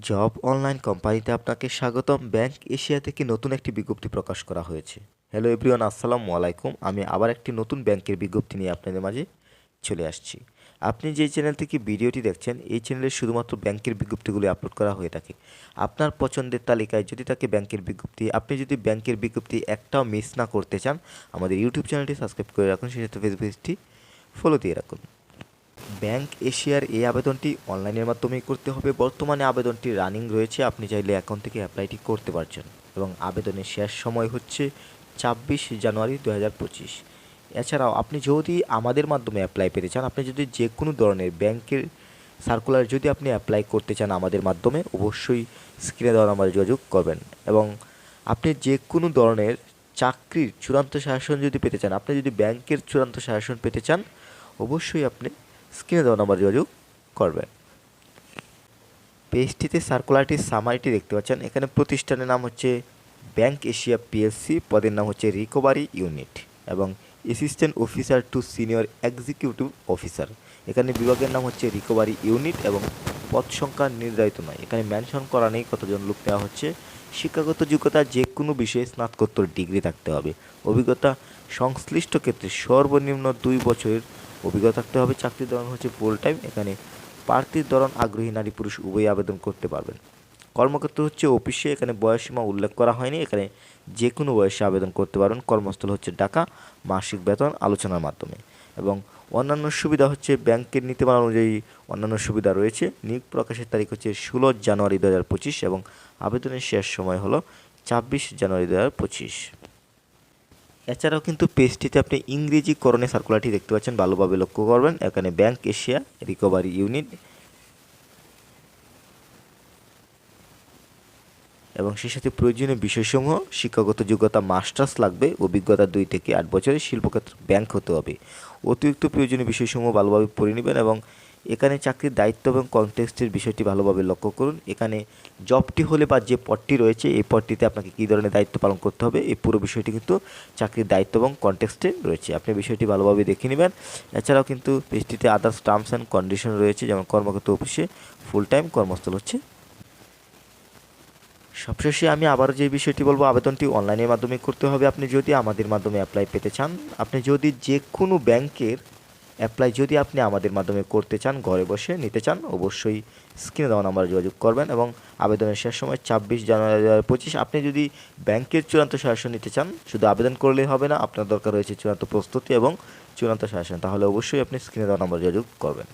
Job online কোম্পানিতে আপনাকে স্বাগতম। ব্যাংক এশিয়া থেকে নতুন একটি বিজ্ঞপ্তি প্রকাশ করা হয়েছে। হ্যালো এভরিওয়ান আসসালামু আলাইকুম। আমি আবার একটি নতুন ব্যাংকের বিজ্ঞপ্তি নিয়ে আপনাদের মাঝে চলে আসছি। আপনি যে চ্যানেল থেকে ভিডিওটি দেখছেন, এই চ্যানেলে শুধুমাত্র ব্যাংকের বিজ্ঞপ্তিগুলি আপলোড করা হয়ে থাকে। আপনার পছন্দের তালিকায় যদি থাকে ব্যাংকের বিজ্ঞপ্তি, আপনি যদি ব্যাংকের বিজ্ঞপ্তি একটাও মিস না করতে চান, আমাদের ইউটিউব চ্যানেলটি সাবস্ক্রাইব করে রাখুন সেই সাথে ফেসবুক পেজটি ফলো দিয়ে রাখুন। ব্যাংক এশিয়ার এই আবেদনটি অনলাইনের মাধ্যমেই করতে হবে। বর্তমানে আবেদনটি রানিং রয়েছে। আপনি চাইলে এখন থেকে অ্যাপ্লাইটি করতে পারছেন এবং আবেদনের শেষ সময় হচ্ছে ছাব্বিশ জানুয়ারি দু হাজার পঁচিশ। এছাড়াও আপনি যদি আমাদের মাধ্যমে অ্যাপ্লাই পেতে চান, আপনি যদি যে কোনো ধরনের ব্যাংকের সার্কুলার যদি আপনি অ্যাপ্লাই করতে চান আমাদের মাধ্যমে, অবশ্যই স্ক্রিনে দেওয়া নাম্বারে যোগাযোগ করবেন এবং আপনি যে কোনো ধরনের চাকরির চূড়ান্ত শাসন যদি পেতে চান, আপনি যদি ব্যাংকের চূড়ান্ত শাসন পেতে চান, অবশ্যই আপনি স্ক্রিনে দেওয়া নাম্বার যোগাযোগ করবেন। পেজটিতে সার্কুলারটির সামারিটি দেখতে পাচ্ছেন। এখানে প্রতিষ্ঠানের নাম হচ্ছে ব্যাংক এশিয়া পিএসসি পদের নাম হচ্ছে রিকভারি ইউনিট এবং assistant officer to senior executive officer এখানে বিভাগের নাম হচ্ছে রিকভারি ইউনিট এবং পদ সংখ্যা নির্ধারিত নয়। এখানে মেনশন করা নেই কতজন লোক দেওয়া হচ্ছে। শিক্ষাগত যোগ্যতা যে কোনো বিষয়ে স্নাতকোত্তর ডিগ্রি থাকতে হবে। অভিজ্ঞতা সংশ্লিষ্ট ক্ষেত্রে সর্বনিম্ন দুই বছরের অভিজ্ঞতা থাকতে হবে, চাকরির ধরন হচ্ছে ফুল টাইম এখানে প্রার্থীর ধরন আগ্রহী নারী পুরুষ উভয়ই আবেদন করতে পারবেন। কর্মক্ষেত্র হচ্ছে অফিসে এখানে বয়সীমা উল্লেখ করা হয়নি, এখানে যে কোনো বয়সে আবেদন করতে পারবেন। কর্মস্থল হচ্ছে ঢাকা, মাসিক বেতন আলোচনার মাধ্যমে। এবং অন্যান্য সুবিধা হচ্ছে ব্যাংকের নীতিমালা অনুযায়ী অন্যান্য সুবিধা রয়েছে। নিয়োগ প্রকাশের তারিখ হচ্ছে ষোলো জানুয়ারি দু হাজার পঁচিশ এবং আবেদনের শেষ সময় হলো ছাব্বিশ জানুয়ারি দু হাজার পঁচিশ। এছাড়াও কিন্তু পেজটিতে আপনি ইংরেজি করণে সার্কুলারটি দেখতে পাচ্ছেন, ভালোভাবে লক্ষ্য করবেন। এখানে ব্যাংক এশিয়া রিকভারি ইউনিট এবং সেই সাথে প্রয়োজনীয় বিষয়সমূহ, শিক্ষাগত যোগ্যতা, মাস্টার্স লাগবে, অভিজ্ঞতা দুই থেকে আট বছরের শিল্পক্ষেত্র ব্যাংক হতে হবে। অতিরিক্ত প্রয়োজনীয় বিষয়সমূহ ভালোভাবে পড়ে নেবেন এবং এখানে চাকরির দায়িত্ব এবং কনটেক্সটের বিষয়টি ভালোভাবে লক্ষ্য করুন। এখানে জবটি হলে বা যে পদটি রয়েছে, এই পদটিতে আপনাকে কী ধরনের দায়িত্ব পালন করতে হবে, এই পুরো বিষয়টি কিন্তু চাকরির দায়িত্ব এবং কনটেক্সটে রয়েছে। আপনি বিষয়টি ভালোভাবে দেখে নেবেন। এছাড়াও কিন্তু পেজটিতে আদার্স টার্মস অ্যান্ড কন্ডিশন রয়েছে, যেমন কর্মক্ষেত্র অফিসে ফুল টাইম কর্মস্থল হচ্ছে। সবশেষে আমি আবারও যে বিষয়টি বলব, আবেদনটি অনলাইনের মাধ্যমে করতে হবে। আপনি যদি আমাদের মাধ্যমে অ্যাপ্লাই পেতে চান, আপনি যদি যে কোনো ব্যাংকের অ্যাপ্লাই যদি আপনি আমাদের মাধ্যমে করতে চান, ঘরে বসে নিতে চান, অবশ্যই স্ক্রিনে দেওয়া নাম্বারে যোগাযোগ করবেন এবং আবেদনের শেষ সময় ছাব্বিশ জানুয়ারি দু হাজার পঁচিশ আপনি যদি ব্যাংকের চূড়ান্ত শাসন নিতে চান, শুধু আবেদন করলেই হবে না, আপনার দরকার রয়েছে চূড়ান্ত প্রস্তুতি এবং চূড়ান্ত শাসন। তাহলে অবশ্যই আপনি স্ক্রিনে দেওয়া নাম্বারে যোগাযোগ করবেন।